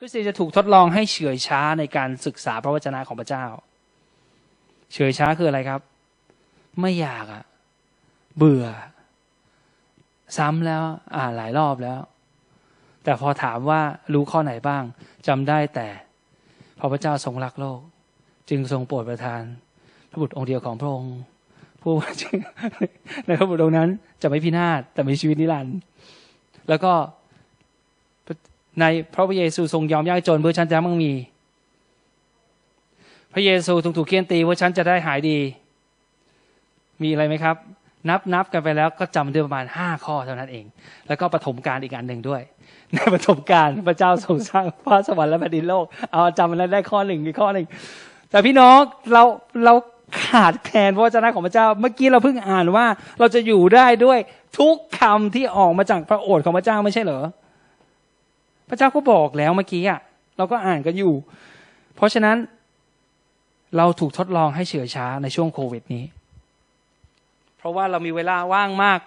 คริสเตียนจะถูกทดลองให้เฉื่อยช้าในการศึกษาพระวจนะของพระเจ้า เฉื่อยช้าคืออะไรครับ ไม่อยากอะเบื่อ ซ้ำแล้วอ่านหลายรอบแล้ว แต่พอถามว่ารู้ข้อไหนบ้างจำได้แต่พอพระเจ้าทรงรักโลก จึงทรงโปรดประทาน พระบุตรองค์เดียวของพระองค์ผู้ในพระบุตรองค์นั้นจะไม่พินาศแต่มีชีวิตนิรันดร์แล้วก็ ในพระเยซูทรงยอมยากจนเพื่อฉันจะมั่งมี พระเยซูถูกถูกเคี่ยนตีว่าฉันจะได้หายดี มีอะไรไหมครับ นับนับกันไปแล้วก็จำได้ประมาณห้าข้อเท่านั้นเอง แล้วก็ปฐมการอีกอันหนึ่งด้วย ในปฐมการพระเจ้าทรงสร้างฟ้าสวรรค์และแผ่นดินโลก เอาจำมันได้ข้อหนึ่งอีกข้อหนึ่งแต่พี่น้องเราเราขาดแคลนพระวจนะของพระเจ้า เมื่อกี้เราเพิ่งอ่านว่า เราจะอยู่ได้ด้วยทุกคำที่ออกมาจากพระโอษฐ์ของพระเจ้าไม่ใช่เหรอ พระเจ้าก็บอกแล้วเมื่อกี้อะเราก็อ่านกันอยู่ เพราะฉะนั้น เราถูกทดลองให้เฉื่อยช้าในช่วงโควิดนี้ เพราะว่าเรามีเวลาว่างมาก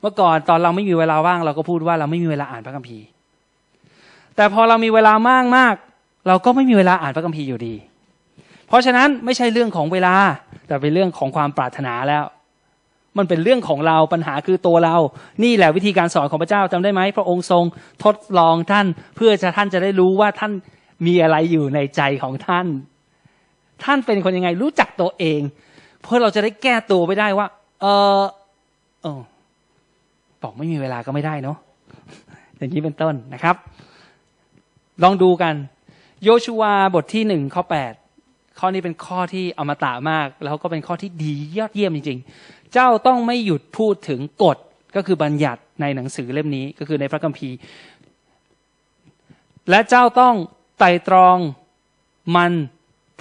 เมื่อก่อนตอนเราไม่มีเวลาว่าง เราก็พูดว่าเราไม่มีเวลาอ่านพระคัมภีร์ แต่พอเรามีเวลามากมากเราก็ไม่มีเวลาอ่านพระคัมภีร์อยู่ดี เพราะฉะนั้นไม่ใช่เรื่องของเวลา แต่เป็นเรื่องของความปรารถนาแล้ว มันเป็นเรื่องของเราปัญหาคือตัวเรา นี่แหละวิธีการสอนของพระเจ้าจำได้ไหมพระองค์ทรงทดลองท่าน เพื่อจะท่านจะได้รู้ว่าท่านมีอะไรอยู่ในใจของท่าน ท่านเป็นคนยังไงรู้จักตัวเอง เพื่อเราจะได้แก้ตัวไปได้ว่า เออเออบอกไม่มีเวลาก็ไม่ได้เนาะอย่างนี้เป็นต้นนะครับ ลองดูกัน โยชูวาบทที่หนึ่งข้อแปด ข้อนี้เป็นข้อที่อมตะมาก แล้วก็เป็นข้อที่ดียอดเยี่ยมจริง ๆ เจ้าต้องไม่หยุดพูดถึงกฎก็คือบัญญัติในหนังสือเล่มนี้ก็คือในพระคัมภีร์ และเจ้าต้องไต่ตรองมัน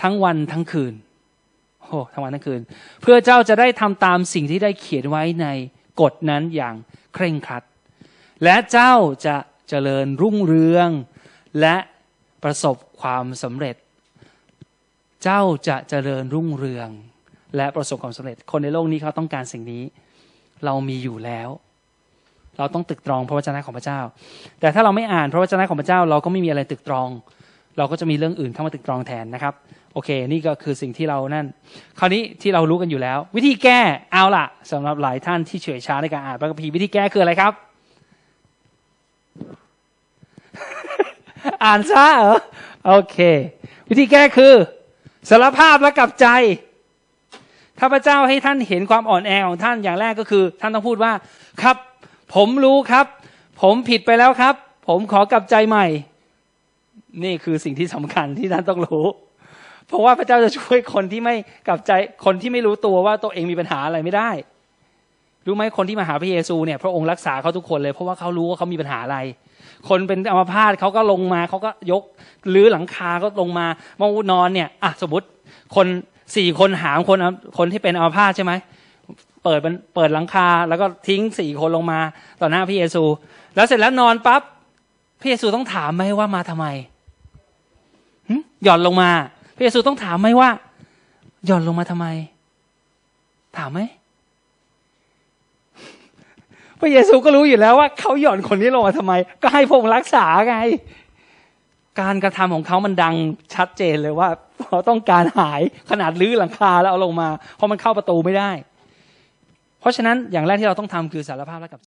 ทั้งวันทั้งคืนโอ้ทั้งวันทั้งคืน เพื่อเจ้าจะได้ทำตามสิ่งที่ได้เขียนไว้ในกฎนั้นอย่างเคร่งครัด และเจ้าจะเจริญรุ่งเรือง และประสบความสำเร็จ เจ้าจะเจริญรุ่งเรือง และประสบความสำเร็จ คนในโลกนี้เขาต้องการสิ่งนี้ เรามีอยู่แล้ว เราต้องตึกตรองพระวจนะของพระเจ้า แต่ถ้าเราไม่อ่านพระวจนะของพระเจ้า เราก็ไม่มีอะไรตึกตรอง เราก็จะมีเรื่องอื่นเข้ามาตึกตรองแทนนะครับ โอเค นี่ก็คือสิ่งที่เรานั่น คราวนี้ที่เรารู้กันอยู่แล้ว วิธีแก้เอาล่ะสำหรับหลายท่านที่เฉื่อยช้าในการอ่านพระคัมภีร์วิธีแก้คืออะไรครับ อ่านซะเหรอโอเค วิธีแก้คือ สารภาพและกลับใจ ถ้าพระเจ้าให้ท่านเห็นความอ่อนแอของท่านอย่างแรกก็คือ ท่านต้องพูดว่าครับ ผมรู้ครับ ผมผิดไปแล้วครับ ผมขอกลับใจใหม่ นี่คือสิ่งที่สำคัญที่ท่านต้องรู้ เพราะว่าพระเจ้าจะช่วยคนที่ไม่กลับใจคนที่ไม่รู้ตัวว่าตัวเองมีปัญหาอะไรไม่ได้ รู้ไหมคนที่มาหาพระเยซูเนี่ยพระองค์รักษาเขาทุกคนเลย เพราะว่าเขารู้ว่าเขามีปัญหาอะไร คนเป็นอัมพาตเขาก็ลงมาเขาก็ยกหรือหลังคาก็ลงมาเมานอนเนี่ยอะสมมติคนสี่คนหามคนคนที่เป็นอัมพาตใช่ไหมเปิดเปิดหลังคาแล้วก็ทิ้งสี่คนลงมาต่อหน้าพระเยซู แล้วเสร็จแล้วนอนปั๊บพระเยซูต้องถามไหมว่ามาทำไมหึหย่อนลงมา พระเยซูต้องถามไหมว่า หย่อนลงมาทำไม ถามไหม พระเยซูก็รู้อยู่แล้วว่าเขาหย่อนคนนี้ลงมาทำไม ก็ให้พระองค์รักษาไง การกระทำของเขามันดังชัดเจนเลยว่าเขาต้องการหายขนาดลื้อหลังคาแล้วเอาลงมา เพราะมันเข้าประตูไม่ได้ เพราะฉะนั้นอย่างแรกที่เราต้องทำคือสารภาพและกับ